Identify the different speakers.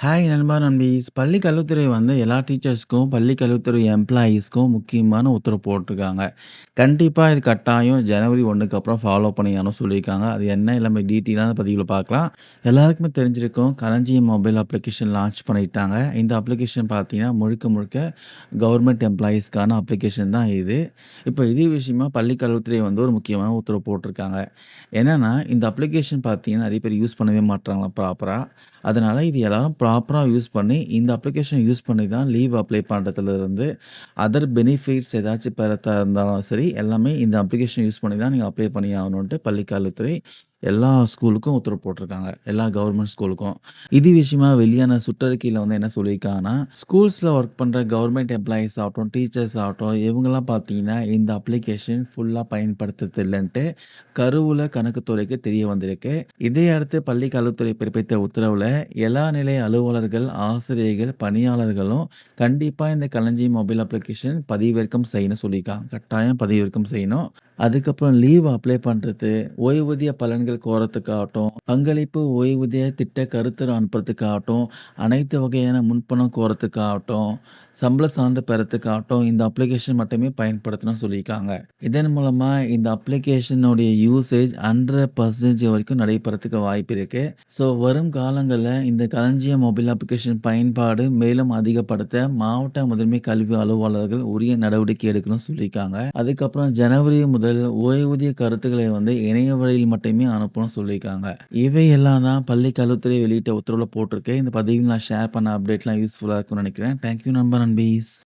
Speaker 1: Hi நண்பா நண்பீஸ். பள்ளி கல்வித்துறை வந்து எல்லா டீச்சர்ஸ்க்கும், பள்ளி கல்வித்துறை எம்ப்ளாயீஸ்க்கும் முக்கியமான உத்தரவு போட்டிருக்காங்க. கண்டிப்பா இது கட்டாயம் ஜனவரி 1க்கு அப்புறம் ஃபாலோ பண்ணியாகணும்னு சொல்லியிருக்காங்க. அது என்ன எல்லாமே டீட்டெயிலான பதிவுல பார்க்கலாம். எல்லாருக்குமே தெரிஞ்சிருக்கும் களஞ்சியம் மொபைல் அப்ளிகேஷன் லான்ச் பண்ணிட்டாங்க. இந்த அப்ளிகேஷன் பார்த்தீங்கன்னா, முழுக்க முழுக்க கவர்மெண்ட் எம்ப்ளாயீஸ்க்கான அப்ளிகேஷன் தான் இது. இப்போ இதே விஷயமா பள்ளி கல்வித்துறை வந்து ஒரு முக்கியமான உத்தரவு போட்டிருக்காங்க. என்னன்னா, இந்த அப்ளிகேஷன் பார்த்தீங்கன்னா, நிறைய பேர் யூஸ் பண்ணவே மாட்றாங்களாம் ப்ராப்பரா. அதனால இது எல்லாரும் ப்ராப்பராக யூஸ் பண்ணி, இந்த அப்ளிகேஷன் யூஸ் பண்ணி தான் லீவ் அப்ளை பண்ணுறதுலேருந்து அதர் பெனிஃபிட்ஸ் ஏதாச்சும் பெறத்தா இருந்தாலும் சரி, எல்லாமே இந்த அப்ளிகேஷன் யூஸ் பண்ணி தான் நீங்கள் அப்ளை பண்ணி ஆகணுன்ட்டு பள்ளிக்கல்வித்துறை எல்லா ஸ்கூலுக்கும் உத்தரவு போட்டிருக்காங்க. எல்லா கவர்மெண்ட் ஸ்கூலுக்கும். இது விஷயமா வெளியான சுற்றறிக்கையில வந்து என்ன சொல்லியிருக்காங்கன்னா, ஸ்கூல்ஸ்ல ஒர்க் பண்ற கவர்மெண்ட் எம்ப்ளாயீஸ் ஆகட்டும், டீச்சர்ஸ் ஆகட்டும், இவங்கலாம் பார்த்தீங்கன்னா, இந்த அப்ளிகேஷன் ஃபுல்லா பயன்படுத்துறது இல்லன்ட்டு கருவூல கணக்குத்துறைக்கு தெரிய வந்திருக்கு. இதையடுத்து பள்ளி கல்வித்துறை பிறப்பித்த உத்தரவுல, எல்லா நிலை அலுவலர்கள், ஆசிரியர்கள், பணியாளர்களும் கண்டிப்பா இந்த களஞ்சியம் மொபைல் அப்ளிகேஷன் பதிவிறக்கம் செய்யணும்னு சொல்லியிருக்காங்க. கட்டாயம் பதிவிறக்கம் செய்யணும். அதுக்கப்புறம் லீவ் அப்ளை பண்றது, ஓய்வூதிய பலன்கள் கோரத்துக்காகட்டும், பங்களிப்பு ஓய்வூதிய திட்ட கருத்து அனுப்புறதுக்காகட்டும், அனைத்து வகையான முன்பணம் கோரத்துக்காகட்டும், சம்பள சான்று பெறத்துக்காகட்டும், இந்த அப்ளிகேஷன் மட்டுமே பயன்படுத்தணும்னு சொல்லியிருக்காங்க. இதன் மூலமாக இந்த அப்ளிகேஷனுடைய யூசேஜ் 100% வரைக்கும் நடைபெறத்துக்கு வாய்ப்பு இருக்கு. ஸோ வரும் காலங்களில் இந்த களஞ்சிய மொபைல் அப்ளிகேஷன் பயன்பாடு மேலும் அதிகப்படுத்த மாவட்ட முதன்மை கல்வி அலுவலர்கள் உரிய நடவடிக்கை எடுக்கணும்னு சொல்லியிருக்காங்க. அதுக்கப்புறம் ஜனவரி முதல் ஓய்வூதிய கருத்துக்களை வந்து இணைய வழியில் மட்டுமே அனுப்பணும்னு சொல்லியிருக்காங்க. இவை எல்லாம் தான் பள்ளி கல்வித்துறை வெளியிட்ட உத்தரவில் போட்டிருக்கு. இந்த பதிவில் நான் ஷேர் பண்ண அப்டேட்லாம் யூஸ்ஃபுல்லாக இருக்கும்னு நினைக்கிறேன் தேங்க் யூ நண்பா நண்பீஸ்.